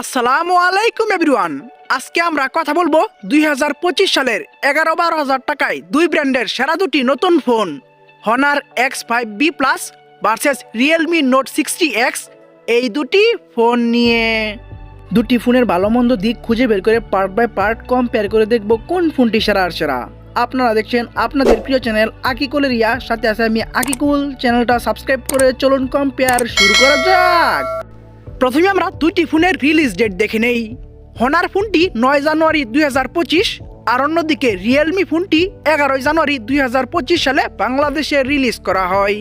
আসসালামু আলাইকুম, এভরিওয়ান। আজকে আমরা কথা বলব দু হাজার পঁচিশ সালের এগারো বারো হাজার টাকায় দুই ব্র্যান্ডের সেরা দুটি নতুন phone. Honor X five B plus versus Realme note sixty X এই দুটি ফোন নিয়ে। দুটি ফোনের ভালো মন্দ দিক খুঁজে বের করে পার্ট বাই পার্ট কম্পেয়ার করে দেখব কোন ফোনটি সেরা আর সেরা। আপনারা দেখছেন আপনাদের প্রিয় চ্যানেল আকিকুল রিয়া। সাথে আছে আমি আকিকুল। চ্যানেলটা সাবস্ক্রাইব করে চলুন কম্পেয়ার শুরু করা যাক। প্রথমে আমরা দুইটি ফোনের রিলিজ ডেট দেখে নেই। হনার ফোনটি নয় জানুয়ারি দুই হাজার পঁচিশ, আর অন্যদিকে রিয়েলমি ফোনটি এগারোই জানুয়ারি দুই হাজার পঁচিশ সালে বাংলাদেশে রিলিজ করা হয়।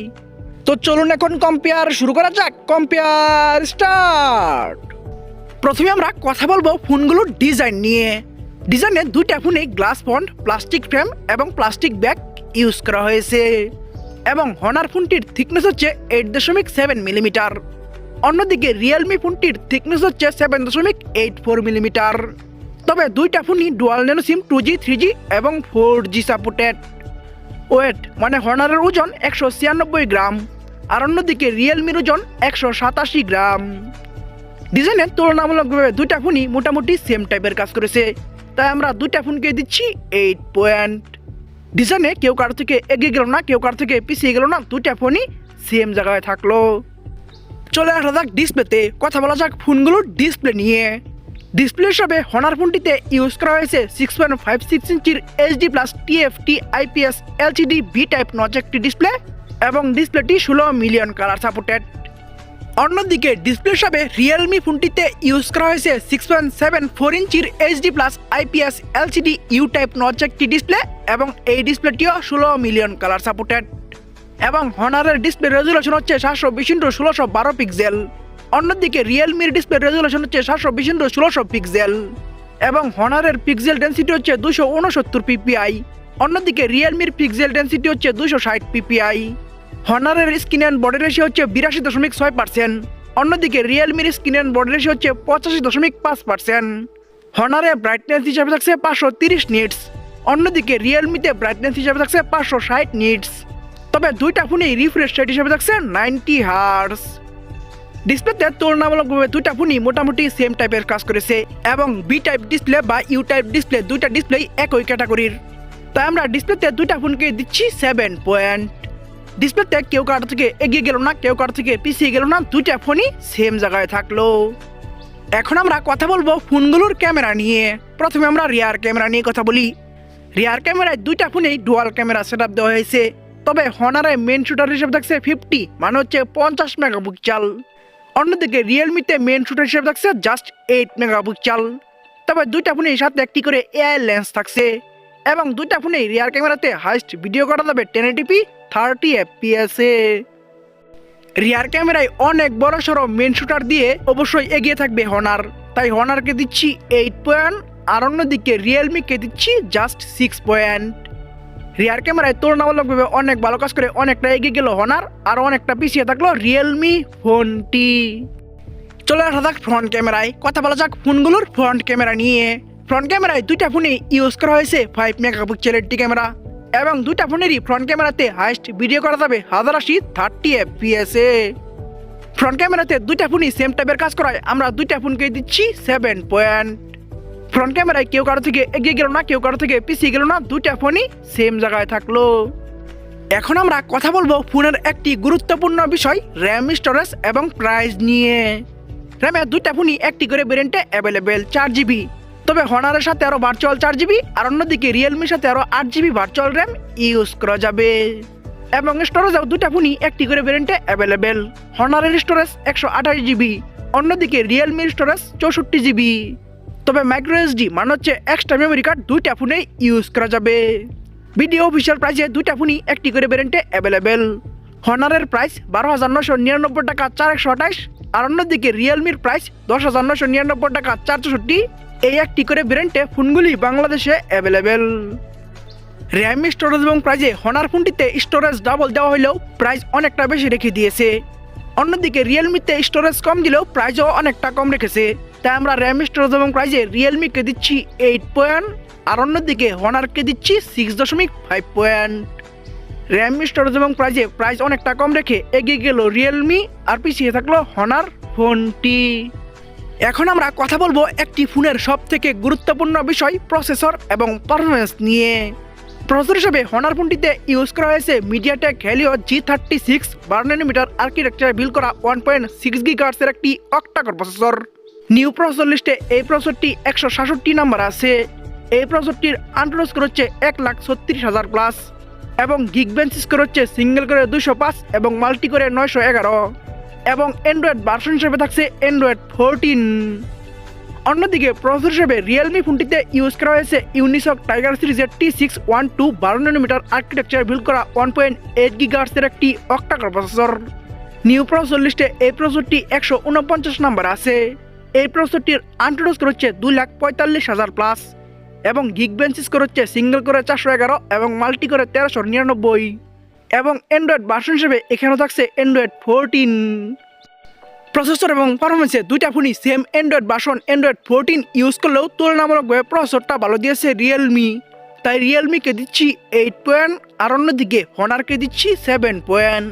তো চলুন এখন কম্পেয়ার শুরু করা যাক। কম্পেয়ার স্টার্ট প্রথমে আমরা কথা বলব ফোনগুলোর ডিজাইন নিয়ে। ডিজাইনে দুইটা ফোনে গ্লাস ফন্ট প্লাস্টিক ফ্রেম এবং প্লাস্টিক ব্যাগ ইউজ করা হয়েছে। এবং হনার ফোনটির থিকনেস হচ্ছে এইট দশমিক সেভেন মিলিমিটার অন্যদিকে রিয়েলমি ফোনটির থিকনেস হচ্ছে সেভেন দশমিক এইট ফোর মিলিমিটার তবে দুইটা ফোনই dual nano SIM two G three G এবং ফোর জি সাপোর্টেড ওয়েট মানে হর্নারের ওজন একশো ছিয়ানব্বই গ্রাম, আর অন্যদিকে রিয়েলমির ওজন একশো সাতাশি গ্রাম। ডিজাইনের তুলনামূলকভাবে দুইটা ফোনই মোটামুটি সেম টাইপের কাজ করেছে, তাই আমরা দুইটা ফোনকে দিচ্ছি এইট পয়েন্ট ডিজাইনে কেউ কারও থেকে এগিয়ে গেল না, কেউ কারও থেকে পিছিয়ে গেল না, দুইটা ফোনই সেম জায়গায় থাকল। চলে আসা যাক ডিসপ্লেতে কথা বলা যাক ফোনগুলোর ডিসপ্লে নিয়ে। ডিসপ্লে হিসাবে হনার ফোনটিতে ইউজ করা হয়েছে সিক্স পয়েন্ট ফাইভ সিক্স ইঞ্চির HD plus TFT IPS LCD V type notch একটি ডিসপ্লে এবং ডিসপ্লেটি ষোলো মিলিয়ন কালার সাপোর্টেড অন্যদিকে ডিসপ্লে হিসাবে রিয়েলমি ফোনটিতে ইউজ করা হয়েছে সিক্স পয়েন্ট সেভেন ফোর ইঞ্চির HD plus IPS LCD U type notch একটি ডিসপ্লে এবং এই ডিসপ্লেটিও ষোলো মিলিয়ন কালার সাপোর্টেড এবং হনারের ডিসপ্লে রেজুলেশন হচ্ছে সাতশো বিশ ইন্টু ষোলোশো বারো পিক্সেল অন্যদিকে রিয়েলমির ডিসপ্লে রেজুলেশন হচ্ছে সাতশো বিশ ইন্টু ষোলোশো পিক্সেল এবং হনারের পিক্সেল ডেন্সিটি হচ্ছে দুশো উনসত্তর পিপিআই অন্যদিকে রিয়েলমির পিক্সেল ডেন্সিটি হচ্ছে দুশো ষাট পিপিআই হনারের স্ক্রিন অ্যান্ড বডি রেশিও হচ্ছে বিরাশি দশমিক ছয় পার্সেন্ট অন্যদিকে রিয়েলমির স্ক্রিন অ্যান্ড বডি রেশিও হচ্ছে পঁচাশি দশমিক পাঁচ পার্সেন্ট হনারে ব্রাইটনেস হিসাবে থাকছে পাঁচশো তিরিশ নিটস অন্যদিকে রিয়েলমিতে ব্রাইটনেস হিসাবে থাকছে পাঁচশো ষাট নিটস তবে দুইটা ফোনই রিফ্রেশ রেট হিসেবে থাকছে নাইনটি হার্স ডিসপ্লেতে তুলনামূলকভাবে দুইটা ফোনই মোটামুটি সেম টাইপের কাজ করেছে এবং বি টাইপ ডিসপ্লে বা ইউ টাইপ ডিসপ্লে দুইটা ডিসপ্লে একই ক্যাটাগরির তাই আমরা ডিসপ্লেতে দুইটা ফোনকে দিচ্ছি সেভেন পয়েন্ট ডিসপ্লেতে কেউ কারও থেকে এগিয়ে গেল না, কেউ কারও থেকে পিছিয়ে গেল না, দুইটা ফোনই সেম জায়গায় থাকল। এখন আমরা কথা বলব ফোনগুলোর ক্যামেরা নিয়ে। প্রথমে আমরা রিয়ার ক্যামেরা নিয়ে কথা বলি। রিয়ার ক্যামেরায় দুইটা ফোনেই ডুয়াল ক্যামেরা সেট আপ দেওয়া হয়েছে। তবে হনারে মেন শুটার হিসেবে থাকছে ফিফটি মানে হচ্ছে পঞ্চাশ মেগাপিক্সেল। অন্যদিকে রিয়েলমিতে মেন শুটার হিসেবে থাকছে জাস্ট এইট মেগাপিক্সেল। তবে দুইটা ফোনের সাথে একটি করে এআই লেন্স থাকছে। এবং দুইটা ফোনে রিয়ার ক্যামেরাতে হাইস্ট ভিডিও করা যাবে টেন এটিপি থার্টি এফপিএসে রিয়ার ক্যামেরায় অনেক বড় সড়ো মেন শুটার দিয়ে অবশ্যই এগিয়ে থাকবে হনার। তাই হনারকে দিচ্ছি এইট পয়েন্ট আর অন্যদিকে রিয়েলমিকে দিচ্ছি জাস্ট সিক্স পয়েন্ট রিয়ার ক্যামেরায় তুলনামূলকভাবে অনেক ভালো কাজ করে অনেকটা এগিয়ে গেল হনার, আর অনেকটা পিছিয়ে থাকল রিয়েলমি ফোনটি চলে আসা যাক ফ্রন্ট ক্যামেরায় কথা বলা যাক ফোনগুলোর ফ্রন্ট ক্যামেরা নিয়ে। ফ্রন্ট ক্যামেরায় দুইটা ফোনে ইউজ করা হয়েছে ফাইভ মেগাপিক্সেলের একটি ক্যামেরা এবং দুইটা ফোনেরই ফ্রন্ট ক্যামেরাতে হাইস্ট ভিডিও করা যাবে হাজার আশি থার্টি এফপিএসে ফ্রন্ট ক্যামেরাতে দুইটা ফোনই সেম টাইপের কাজ করায়, আমরা দুইটা ফোনকে দিচ্ছি সেভেন পয়েন্ট ফ্রন্ট ক্যামেরায় কেউ কারও থেকে এগিয়ে গেল না, কেউ কারও থেকে পিছিয়ে গেল না, দুইটা ফোনই সেম জায়গায় থাকল। এখন আমরা কথা বলব ফোনের একটি গুরুত্বপূর্ণ বিষয় র্যাম স্টোরেজ এবং প্রাইস নিয়ে। র্যামে দুইটা ফোনই একটি করে ভেরিয়েন্টে অ্যাভেলেবেল চার জিবি তবে হনারের সাথে আরও ভার্চুয়াল চার জিবি আর অন্যদিকে রিয়েলমির সাথে আরও আট জিবি ভার্চুয়াল র্যাম ইউজ করা যাবে। এবং স্টোরেজেও দুটা ফোনই একটি করে ভেরিয়েন্টে অ্যাভেলেবেল হনারের স্টোরেজ একশো আঠাশ জিবি অন্যদিকে রিয়েলমির স্টোরেজ চৌষট্টি জিবি তবে মাইক্রো এসডি মানে হচ্ছে এক্সট্রা মেমোরি কার্ড দুইটা ফোনে ইউজ করা যাবে। ভিডিও অফিসিয়াল প্রাইসে দুইটা ফোনই একটি করে ভেরিয়েন্টে অ্যাভেলেবেল হনারের প্রাইস বারো হাজার নশো নিরানব্বই টাকা চার একশো আঠাশ, আর অন্যদিকে রিয়েলমির প্রাইস দশ হাজার নশো নিরানব্বই টাকা চার চৌষট্টি এই একটি করে ভেরিয়েন্টে ফোনগুলি বাংলাদেশে অ্যাভেলেবেল র্যাম স্টোরেজ এবং প্রাইজে হনার ফোনটিতে স্টোরেজ ডাবল দেওয়া হলেও প্রাইস অনেকটা বেশি রেখে দিয়েছে। অন্যদিকে রিয়েলমিতে স্টোরেজ কম দিলেও প্রাইজও অনেকটা কম রেখেছে। তাই আমরা র্যাম স্টোরেজ এবং প্রাইজে রিয়েলমিকে দিচ্ছি এইট পয়েন্ট আর অন্যদিকে হনারকে দিচ্ছি সিক্স দশমিক ফাইভ পয়েন্ট র্যাম স্টোরেজ এবং প্রাইজে প্রাইস অনেকটা কম রেখে এগিয়ে গেল রিয়েলমি আর পিছিয়ে থাকল হনার ফোনটি। এখন আমরা কথা বলব একটি ফোনের সব থেকে গুরুত্বপূর্ণ বিষয় প্রসেসর এবং পারফরমেন্স নিয়ে। প্রসেসর হিসেবে হনার ফোনটিতে ইউজ করা হয়েছে MediaTek Helio G thirty six বারো আর্কিটেকচার বিল করা ওয়ান পয়েন্ট সিক্স গিগার্সের একটি অক্টাকর প্রসেসর নিউ প্রসেসর লিস্টে এই প্রসেসরটি একশো সাতষট্টি নাম্বার আছে। এই প্রসেসরটির আন্ড্রয়েড স্কোর হচ্ছে এক লাখ ছত্রিশ হাজার প্লাস এবং গিগ বেঞ্চ স্কোর হচ্ছে সিঙ্গেল করে দুশো পাঁচ এবং মাল্টি করে নয়শো এগারো। এবং অ্যান্ড্রয়েড ভার্সন হিসেবে থাকছে অ্যান্ড্রয়েড ফোরটিন অন্যদিকে প্রসেসর হিসেবে রিয়েলমি ফোনটিতে ইউজ করা হয়েছে ইউনিসক টাইগার সিরিজের টি সিক্স ওয়ান টু বারো নানোমিটার আর্কিটেকচার বিল্ড করা ওয়ান পয়েন্ট এইট গিগার্সের একটি অক্টাকর প্রসেসর নিউ প্রসেসর লিস্টে এই প্রসেসরটি একশো উনপঞ্চাশ নাম্বার আছে। এই প্রসেসরটির আন্টারোস স্কোর হচ্ছে দুই লাখ পঁয়তাল্লিশ হাজার প্লাস এবং গিগ বেঞ্চ স্কোর হচ্ছে সিঙ্গেল করে চারশো এগারো এবং মাল্টি করে তেরোশো নিরানব্বই। এবং অ্যান্ড্রয়েড ভার্সন হিসেবে এখানেও থাকছে অ্যান্ড্রয়েড ফোরটিন প্রসেসর এবং পারফরমেন্সে দুইটা ফোনই same Android version Android fourteen use করলেও তুলনামূলকভাবে প্রসেসরটা ভালো দিয়েছে রিয়েলমি তাই রিয়েলমিকে দিচ্ছি এইট পয়েন্ট আর অন্যদিকে হনারকে দিচ্ছি সেভেন পয়েন্ট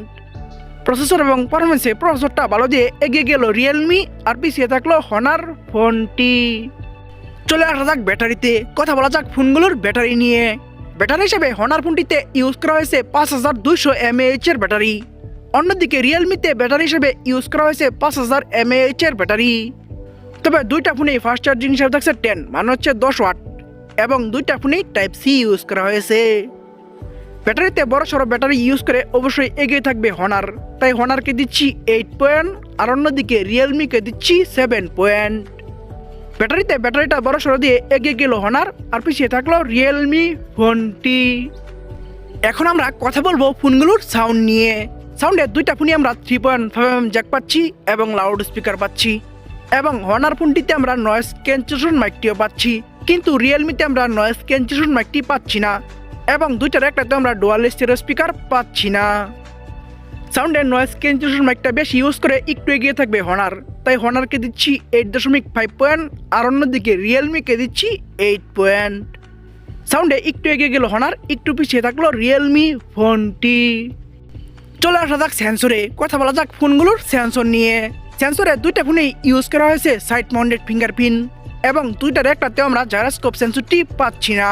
প্রসেসর এবং পারফরমেন্সে প্রসেসরটা ভালো দিয়ে এগিয়ে গেল রিয়েলমি আর পিছিয়ে থাকল হনার ফোনটি চলে আসা যাক ব্যাটারিতে, কথা বলা যাক ফোনগুলোর ব্যাটারি নিয়ে। ব্যাটারি হিসেবে হনার ফোনটিতে ইউজ করা হয়েছে পাঁচ হাজার দুইশো এমএএইচ এর ব্যাটারি। অন্যদিকে রিয়েলমিতে ব্যাটারি হিসেবে ইউজ করা হয়েছে পাঁচ হাজার এমএএইচ এর ব্যাটারি। তবে দুইটা ফোনেই ফাস্ট চার্জিং হিসেবে থাকছে টেন মানে হচ্ছে দশ ওয়াট এবং দুইটা ফোনেই টাইপ সি ইউজ করা হয়েছে। ব্যাটারিতে বড় সড়ো ব্যাটারি ইউজ করে অবশ্যই এগিয়ে থাকবে হনার তাই হনারকে দিচ্ছি এইট পয়েন্ট আর অন্যদিকে রিয়েলমিকে দিচ্ছি সেভেন পয়েন্ট ব্যাটারিতে ব্যাটারিটা বড় সড়ো দিয়ে এগিয়ে গেল হনার আর পিছিয়ে থাকল রিয়েলমি ফোনটি। এখন আমরা কথা বলব ফোনগুলোর সাউন্ড নিয়ে। সাউন্ডের দুইটা ফোনই আমরা three point five M jack পাচ্ছি এবং লাউড স্পিকার পাচ্ছি। এবং হনার ফোনটিতে আমরা নয়েস ক্যান্সেলেশন মাইকটিও পাচ্ছি। কিন্তু রিয়েলমিতে আমরা নয়েস ক্যান্সেলেশন মাইকটি পাচ্ছি না। এবং দুইটার একটাতে আমরা ডুয়াল স্টেরিও স্পিকার পাচ্ছি না। সাউন্ডের নয়েস ক্যান্সেলেশন মাইকটা বেশি ইউজ করে একটু এগিয়ে থাকবে হনার তাই হনারকে দিচ্ছি এইট দশমিক ফাইভ পয়েন্ট আর অন্যদিকে রিয়েলমিকে দিচ্ছি এইট পয়েন্ট সাউন্ডে একটু এগিয়ে গেল হনার একটু পিছিয়ে থাকল রিয়েলমি ফোনটি। চলে আসা যাক সেন্সরে কথা বলা যাক ফোনগুলোর সেন্সর নিয়ে। সেন্সরে দুইটা ফোনেই ইউজ করা হয়েছে সাইড মাউন্টেড ফিঙ্গারপ্রিন্ট এবং দুইটার একটাতেও আমরা জারাস্কোপ সেন্সরটি পাচ্ছি না।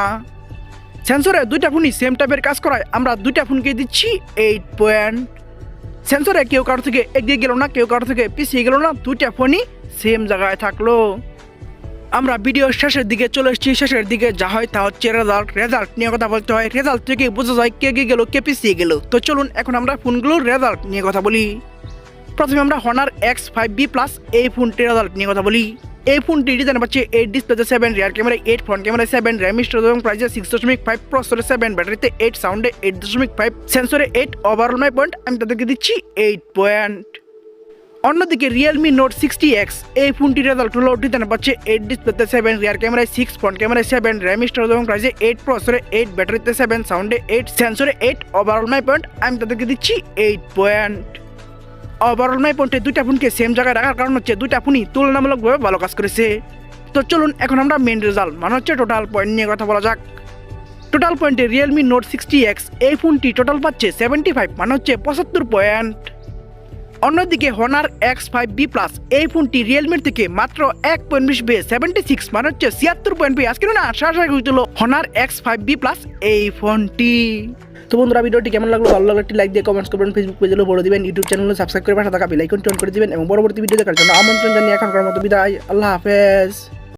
সেন্সরে দুইটা ফোনই সেম টাইপের কাজ করায়, আমরা দুইটা ফোনকে দিচ্ছি এইট পয়েন্ট সেন্সরে কেউ কারও থেকে এগিয়ে গেল না, কেউ কারও থেকে পিছিয়ে গেল না, দুইটা ফোনই সেম জায়গায় থাকল। আমরা ভিডিওর শেষের দিকে চলে এসেছি। শেষের দিকে যা হয় তা হচ্ছে রেজাল্ট রেজাল্ট নিয়ে কথা বলতে হয়। রেজাল্ট থেকে বোঝা যায় কে এগিয়ে গেল, কে পিছিয়ে গেল। তো চলুন এখন আমরা ফোনগুলোর রেজাল্ট নিয়ে কথা বলি। প্রথমে আমরা Honor X five B plus এই ফোনটির রেজাল্ট নিয়ে কথা বলি। এই ফোনটি ডিজাইন পাচ্ছে এইট ডিসপ্লেতে seven rear camera eight front camera seven RAM storage এবং প্রাইসে সিক্স দশমিক ফাইভ প্রসেসরে সেভেন ব্যাটারিতে এইট সাউন্ডে এইট দশমিক ফাইভ সেন্সরে এইট ওভারঅল মাই পয়েন্ট আমি তাদেরকে দিচ্ছি এইট পয়েন্ট অন্যদিকে রিয়েলমি নোট সিক্সটি এক্স এই ফোনটির রেজাল্ট হলো ডিজাইন পাচ্ছে এইট ডিসপ্লেতে সেভেন রিয়ার ক্যামেরায় সিক্স ফ্রন্ট ক্যামেরায় সেভেন র্যাম স্টোরেজ এবং প্রাইসে এইট প্রসেসরে এইট ব্যাটারিতে সেভেন সাউন্ডে এইট সেন্সরে এইট ওভারঅল মাই পয়েন্ট আমি তাদেরকে দিচ্ছি এইট পয়েন্ট ওভারঅল মাই পয়েন্টে দুইটা ফোনকে সেম জায়গায় রাখার কারণ হচ্ছে দুইটা ফোনই তুলনামূলকভাবে ভালো কাজ করেছে। তো চলুন এখন আমরা মেন রেজাল্ট মানে হচ্ছে টোটাল পয়েন্ট নিয়ে কথা বলা যাক। টোটাল পয়েন্টে রিয়েলমি নোট সিক্সটি এক্স এই ফোনটি টোটাল পাচ্ছে সেভেন্টি ফাইভ মানে হচ্ছে পঁচাত্তর পয়েন্ট অন্যদিকে Honor X five B plus এই ফোনটি রিয়েলমির থেকে মাত্র এক পয়েন্ট বিশ বে সেভেন্টি সিক্স মানে হচ্ছে ছিয়াত্তর পয়েন্ট বি আজকে না আশা হয়েছিল Honor X five B plus এই ফোনটি। তো বন্ধুরা, ভিডিওটি কেমন লাগল? ভালো লাগল একটি লাইক দিয়ে কমেন্টস করবেন। ফেসবুক পেজে বলে দিবেন ইউটিউব চ্যানেলে সাবস্ক্রাইব করে পাশে থাকা বেলাইকন টন করে দিবেন এবং পরবর্তী ভিডিও দেখার জন্য আমন্ত্রণ জানিয়ে এখনকার মতো বিদায়। আল্লাহ হাফেজ।